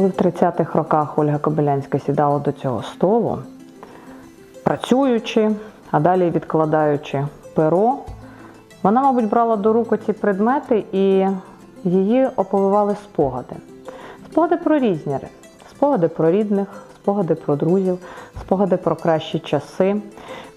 Коли в 30-х роках Ольга Кобилянська сідала до цього столу, працюючи, а далі відкладаючи перо, вона, мабуть, брала до рук ці предмети і її оповивали спогади. Спогади про різні, спогади про рідних, спогади про друзів, спогади про кращі часи.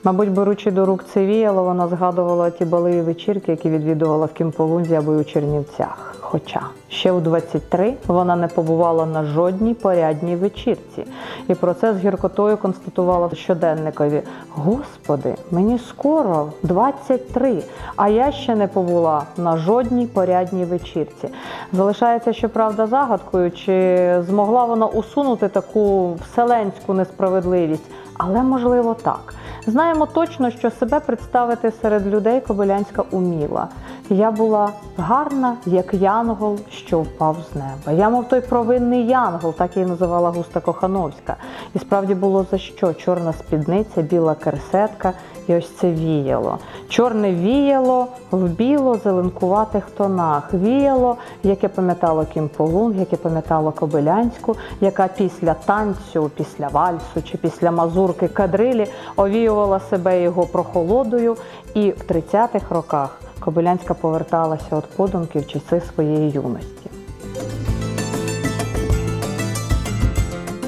Мабуть, беручи до рук це віяло, вона згадувала ті бали вечірки, які відвідувала в Кімполунзі або й у Чернівцях. Хоча ще у 23 вона не побувала на жодній порядній вечірці. І про це з гіркотою констатувала щоденникові: Господи, мені скоро 23, а я ще не побула на жодній порядній вечірці. Залишається, щоправда, загадкою, чи змогла вона усунути таку вселенську несправедливість, але можливо так. Знаємо точно, що себе представити серед людей Кобилянська уміла. Я була гарна, як янгол, що впав з неба. Я, мов той провинний янгол, так її називала Густа Кохановська. І справді було за що: чорна спідниця, біла керсетка і ось це віяло. Чорне віяло в біло-зеленкуватих тонах. Віяло, яке пам'ятало Кімполун, яке пам'ятало Кобилянську, яка після танцю, після вальсу чи після мазурки кадрилі овіювала себе його прохолодою. І в 30-х роках Кобилянська поверталася від подумки в часи своєї юності.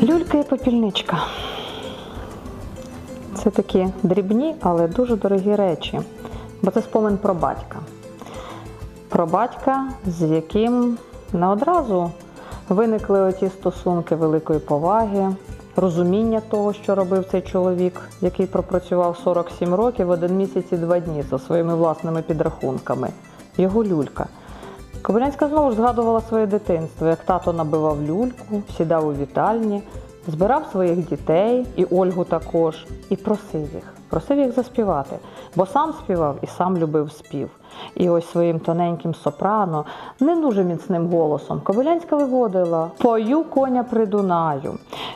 Люлька і попільничка. Це такі дрібні, але дуже дорогі речі, бо це спомин про батька. Про батька, з яким не одразу виникли оті стосунки великої поваги, розуміння того, що робив цей чоловік, який пропрацював 47 років, один місяць і два дні за своїми власними підрахунками. Його люлька. Кобилянська знову ж згадувала своє дитинство, як тато набивав люльку, сідав у вітальні, збирав своїх дітей і Ольгу також, і просив їх, просив їх заспівати, бо сам співав і сам любив спів. І ось своїм тоненьким сопрано, не дуже міцним голосом, Кобилянська виводила Пою коня при Дунаю.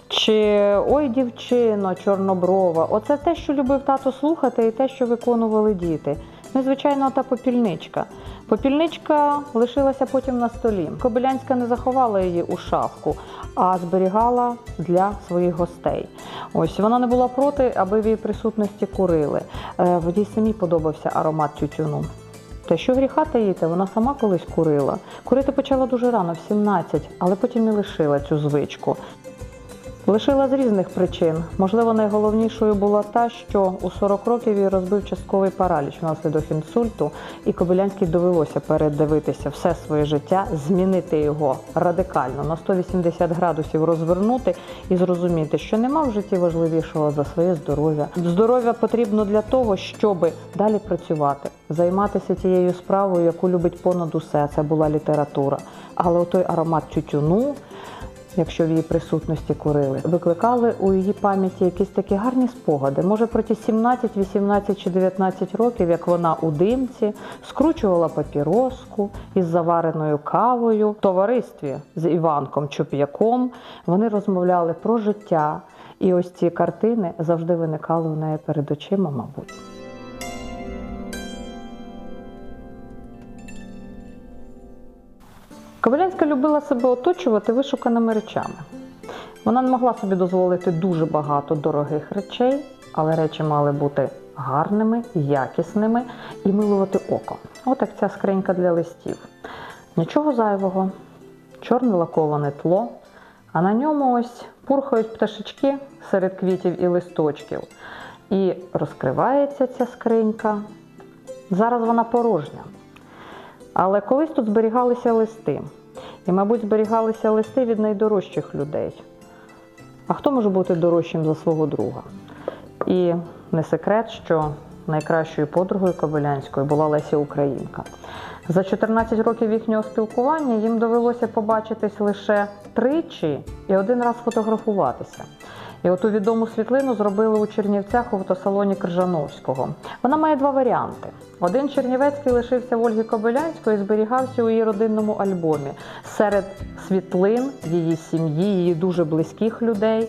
Чи Ой, дівчино, чорноброва. Оце те, що любив тато слухати, і те, що виконували діти. Ну звичайно, та попільничка. Попільничка лишилася потім на столі. Кобилянська не заховала її у шафку, а зберігала для своїх гостей. Ось вона не була проти, аби в її присутності курили. Е, В їй самі подобався аромат тютюну. Та що гріха таїти, вона сама колись курила. Курити почала дуже рано, в 17, але потім і лишила цю звичку. Лишила з різних причин. Можливо, найголовнішою була та, що у 40 років її розбив частковий параліч внаслідок інсульту, і Кобилянській довелося передивитися все своє життя, змінити його радикально на 180 градусів розвернути і зрозуміти, що нема в житті важливішого за своє здоров'я. Здоров'я потрібно для того, щоб далі працювати, займатися тією справою, яку любить понад усе. Це була література. Але той аромат тютюну якщо в її присутності курили, викликали у її пам'яті якісь такі гарні спогади. Може, про ті 17, 18 чи 19 років, як вона у димці скручувала папіроску із завареною кавою в товаристві з Іванком Чуп'яком. Вони розмовляли про життя. І ось ці картини завжди виникали у неї перед очима, мабуть. Кобилянська любила себе оточувати вишуканими речами. Вона не могла собі дозволити дуже багато дорогих речей, але речі мали бути гарними, якісними і милувати око. От як ця скринька для листів. Нічого зайвого, чорне лаковане тло, а на ньому ось пурхають пташечки серед квітів і листочків. І розкривається ця скринька. Зараз вона порожня. Але колись тут зберігалися листи. І, мабуть, зберігалися листи від найдорожчих людей. А хто може бути дорожчим за свого друга? І не секрет, що найкращою подругою Кобилянської була Леся Українка. За 14 років їхнього спілкування їм довелося побачитись лише тричі і один раз фотографуватися. І оту відому світлину зробили у Чернівцях у фотосалоні Крижановського. Вона має два варіанти. Один Чернівецький лишився в Ольги Кобилянської і зберігався у її родинному альбомі серед світлин її сім'ї, її дуже близьких людей.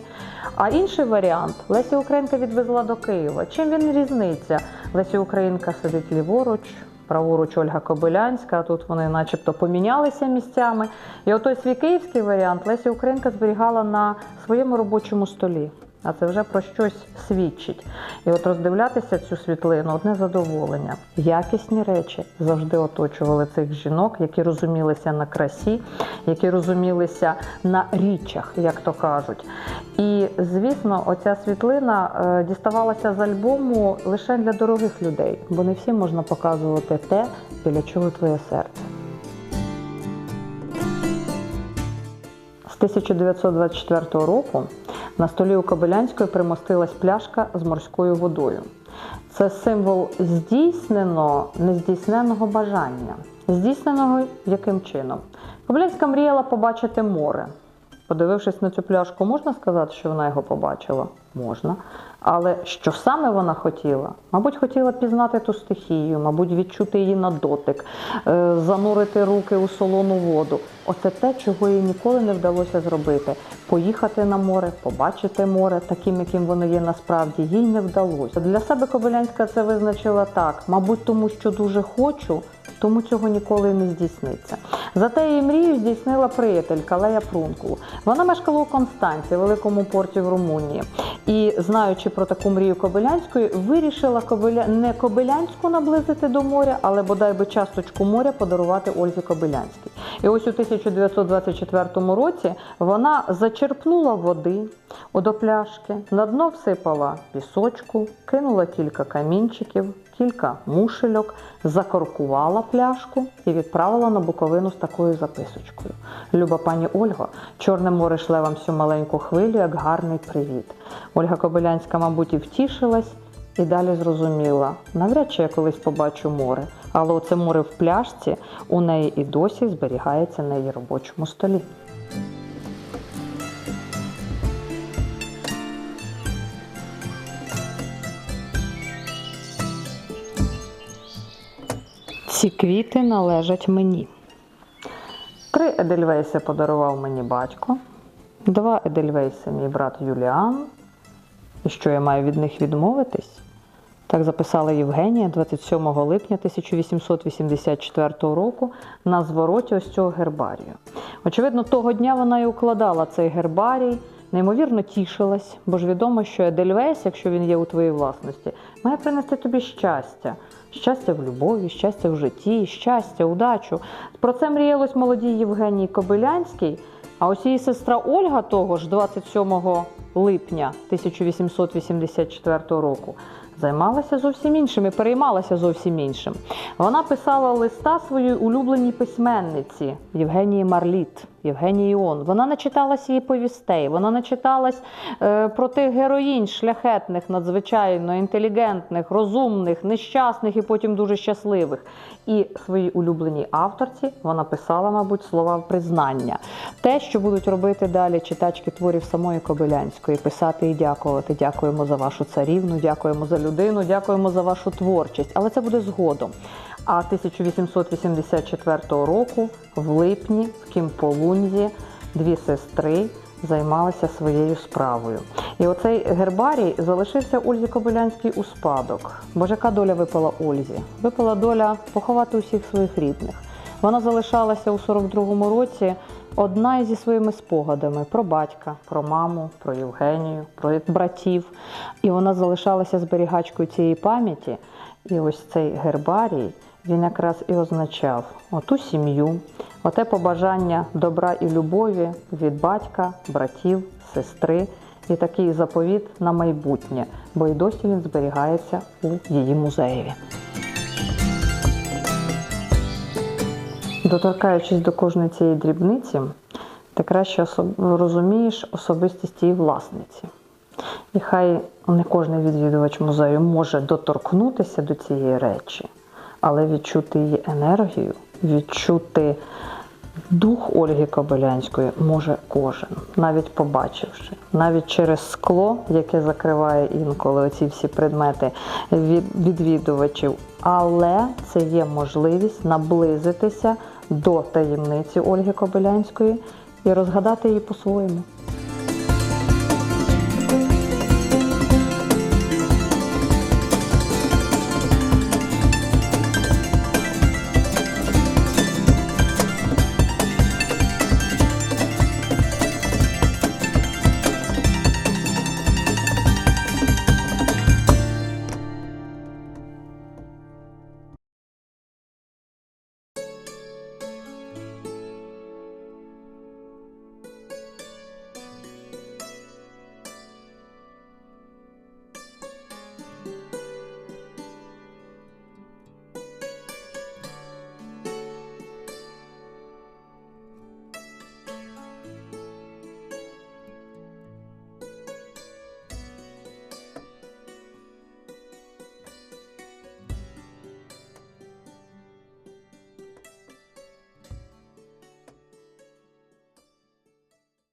А інший варіант Леся Українка відвезла до Києва. Чим він різниця? Леся Українка сидить ліворуч, праворуч Ольга Кобилянська, тут вони начебто помінялися місцями. І отой свій київський варіант Леся Українка зберігала на своєму робочому столі. А це вже про щось свідчить. І от роздивлятися цю світлину одне задоволення. Якісні речі завжди оточували цих жінок, які розумілися на красі, які розумілися на річчях, як то кажуть. І звісно, оця світлина е, діставалася з альбому лише для дорогих людей, бо не всім можна показувати те, біля чого твоє серце. З 1924 року на столі у Кобилянської примостилась пляшка з морською водою. Це символ здійснено нездійсненого бажання. Здійсненого яким чином? Кобилянська мріяла побачити море. Подивившись на цю пляшку, можна сказати, що вона його побачила? Можна. Але що саме вона хотіла? Мабуть, хотіла пізнати ту стихію, мабуть, відчути її на дотик, е, занурити руки у солону воду. Оце те, чого їй ніколи не вдалося зробити. Поїхати на море, побачити море таким, яким воно є насправді, їй не вдалося. Для себе Кобилянська це визначила так: мабуть, тому що дуже хочу, тому цього ніколи не здійсниться. Зате її мрію здійснила приятелька Лея Прункул. Вона мешкала у Констанці, великому порті в Румунії. І знаючи про таку мрію Кобилянської, вирішила Кобиля... не Кобилянську наблизити до моря, але бодай би часточку моря подарувати Ользі Кобилянській. І ось у 1924 році вона зачерпнула води до пляшки, на дно всипала пісочку, кинула кілька камінчиків, кілька мушельок, закоркувала пляшку і відправила на Буковину з такою записочкою. Люба пані Ольго, Чорне море шле вам всю маленьку хвилю, як гарний привіт. Ольга Кобилянська, мабуть, і втішилась. І далі зрозуміла, навряд чи я колись побачу море, але оце море в пляшці у неї і досі зберігається на її робочому столі. Ці квіти належать мені. Три Едельвейси подарував мені батько, два Едельвейси мій брат Юліан. І що я маю від них відмовитись? Так записала Євгенія 27 липня 1884 року на звороті ось цього гербарію. Очевидно, того дня вона і укладала цей гербарій, неймовірно тішилась, бо ж відомо, що Едельвейс, якщо він є у твоїй власності, має принести тобі щастя. Щастя в любові, щастя в житті, щастя, удачу. Про це мріялось молодій Євгенії Кобилянській, а ось її сестра Ольга того ж 27 липня 1884 року займалася зовсім іншим і переймалася зовсім іншим. Вона писала листа своїй улюбленій письменниці Євгенії Марліт. Євгенії Іон. Вона начиталась її повістей, вона начиталась е, про тих героїнь шляхетних, надзвичайно інтелігентних, розумних, нещасних і потім дуже щасливих. І своїй улюбленій авторці вона писала, мабуть, слова признання. Те, що будуть робити далі читачки творів самої Кобилянської, писати і дякувати. Дякуємо за вашу царівну, дякуємо за людину, дякуємо за вашу творчість. Але це буде згодом. А 1884 року, в липні, в Кімполунзі, дві сестри займалися своєю справою. І оцей гербарій залишився Ользі Кобилянській у спадок. Бо ж яка доля випала Ользі? Випала доля поховати усіх своїх рідних. Вона залишалася у 42-му році одна зі своїми спогадами про батька, про маму, про Євгенію, про братів. І вона залишалася зберігачкою цієї пам'яті. І ось цей гербарій він якраз і означав оту сім'ю, оте побажання добра і любові від батька, братів, сестри і такий заповіт на майбутнє, бо й досі він зберігається у її музеєві. Доторкаючись до кожної цієї дрібниці, ти краще розумієш особистість її власниці. І хай не кожен відвідувач музею може доторкнутися до цієї речі, але відчути її енергію, відчути дух Ольги Кобилянської може кожен, навіть побачивши, навіть через скло, яке закриває інколи оці всі предмети від відвідувачів. Але це є можливість наблизитися до таємниці Ольги Кобилянської і розгадати її по-своєму.